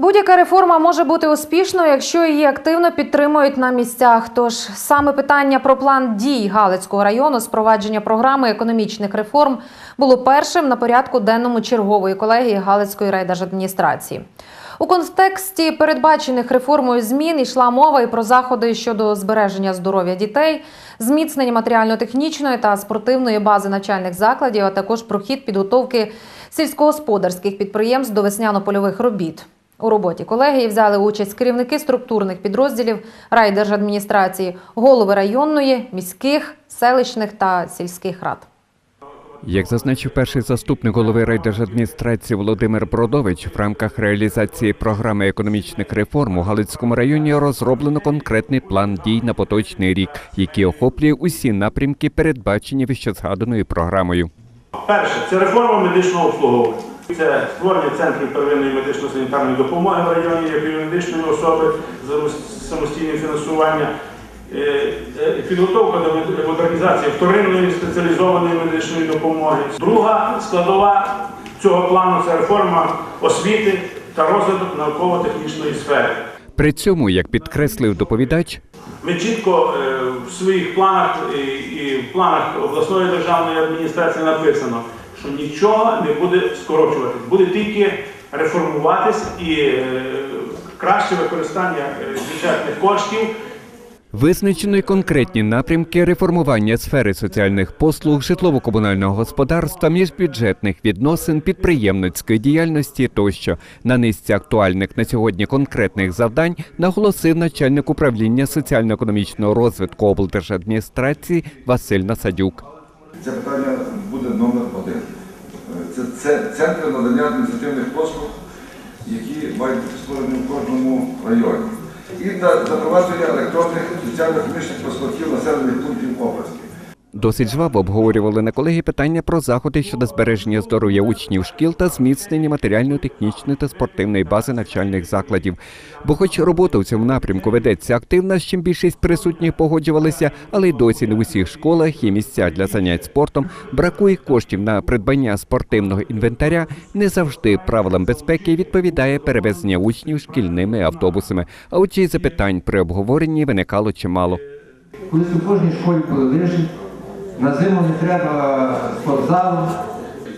Будь-яка реформа може бути успішною, якщо її активно підтримують на місцях. Тож саме питання про план дій Галицького району з провадження програми економічних реформ було першим на порядку денному чергової колегії Галицької райдержадміністрації. У контексті передбачених реформою змін йшла мова і про заходи щодо збереження здоров'я дітей, зміцнення матеріально-технічної та спортивної бази навчальних закладів, а також про хід підготовки сільськогосподарських підприємств до весняно-польових робіт. У роботі колегії взяли участь керівники структурних підрозділів райдержадміністрації, голови районної, міських, селищних та сільських рад. Як зазначив перший заступник голови райдержадміністрації Володимир Бродович, в рамках реалізації програми економічних реформ у Галицькому районі розроблено конкретний план дій на поточний рік, який охоплює усі напрямки, передбачені вищезгаданою програмою. Перше це реформа медичного обслуговування. Це створення центрів первинної медично-санітарної допомоги в районі як юридичної особи за самостійне фінансування, е, е, підготовка до модернізації вторинної спеціалізованої медичної допомоги. Друга складова цього плану це реформа освіти та розвиток науково-технічної сфери. При цьому, як підкреслив доповідач, Ми чітко е, в своїх планах і в планах обласної державної адміністрації написано, що нічого не буде скорочуватись, буде тільки реформуватись і е, краще використання е, бюджетних коштів. Визначено й конкретні напрямки реформування сфери соціальних послуг, житлово-комунального господарства, міжбюджетних відносин, підприємницької діяльності тощо на низці актуальних на сьогодні конкретних завдань наголосив начальник управління соціально-економічного розвитку облдержадміністрації Василь Насадюк. Це питання буде номер. Це, це центри надання адміністративних послуг, які мають бути створені в кожному районі. І запровадження електронних соціально-економічних паспортів населених пунктів. Досить жваво обговорювали на колегії питання про заходи щодо збереження здоров'я учнів шкіл та зміцнення матеріально-технічної та спортивної бази навчальних закладів. Бо, хоч робота у цьому напрямку ведеться активна, з чим більшість присутніх погоджувалися, але й досі не в усіх школах є місця для занять спортом, бракує коштів на придбання спортивного інвентаря. Не завжди правилам безпеки відповідає перевезення учнів шкільними автобусами. А й запитань при обговоренні виникало чимало. Колись у кожній школі лижі, на зиму не треба спортзалу.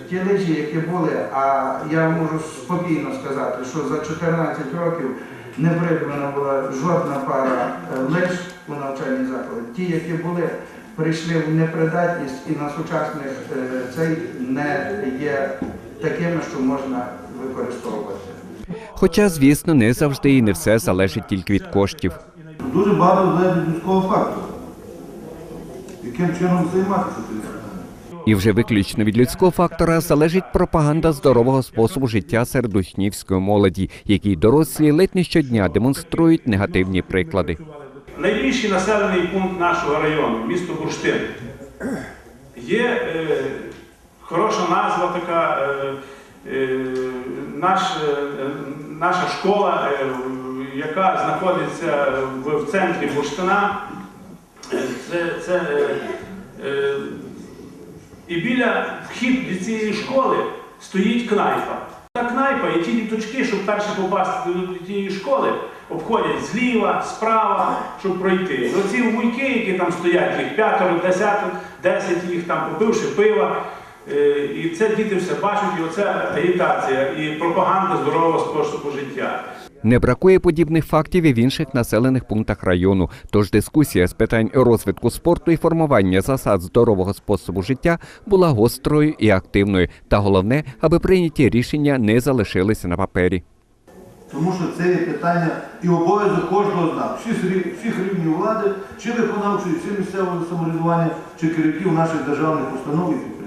Ті лижі, які були, а я можу спокійно сказати, що за 14 років не придбана була жодна пара е, лиж у навчальні заклади. Ті, які були, прийшли в непридатність і на сучасних е, цей не є такими, що можна використовувати. Хоча, звісно, не завжди і не все залежить тільки від коштів. Дуже багато залежить від людського фактору. Яким чином займатися цим? І вже виключно від людського фактора залежить пропаганда здорового способу життя серед учнівської молоді, якій дорослі ледь не щодня демонструють негативні приклади. Найбільший населений пункт нашого району, місто Бурштин. Є е, хороша назва така, е, е, наш, е, наша школа, е, яка знаходиться в, в центрі Бурштина. Це, це, е, е, і біля вхід до цієї школи стоїть кнайпа. Та кнайпа і ті діточки, щоб перше попасти до тієї школи, обходять зліва, справа, щоб пройти. І оці вуйки, які там стоять, їх п'ятеро, десятеро, десять їх там попивши пива. Е, І це діти все бачать, і оце агітація, і пропаганда здорового способу життя. Не бракує подібних фактів і в інших населених пунктах району. Тож дискусія з питань розвитку спорту і формування засад здорового способу життя була гострою і активною. Та головне, аби прийняті рішення не залишилися на папері. Тому що це є питання і обов'язок кожного з нас, всіх, рівнів влади, чи виконавчої, чи місцевого самоврядування, чи керівників наших державних установ і.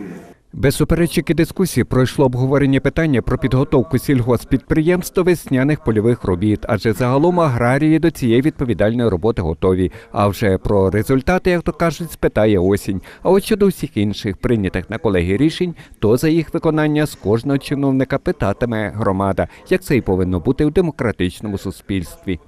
Без суперечок і дискусії пройшло обговорення питання про підготовку сільгоспідприємств до весняних польових робіт, адже загалом аграрії до цієї відповідальної роботи готові. А вже про результати, як то кажуть, спитає осінь. А от щодо всіх інших прийнятих на колеги рішень, то за їх виконання з кожного чиновника питатиме громада, як це і повинно бути в демократичному суспільстві.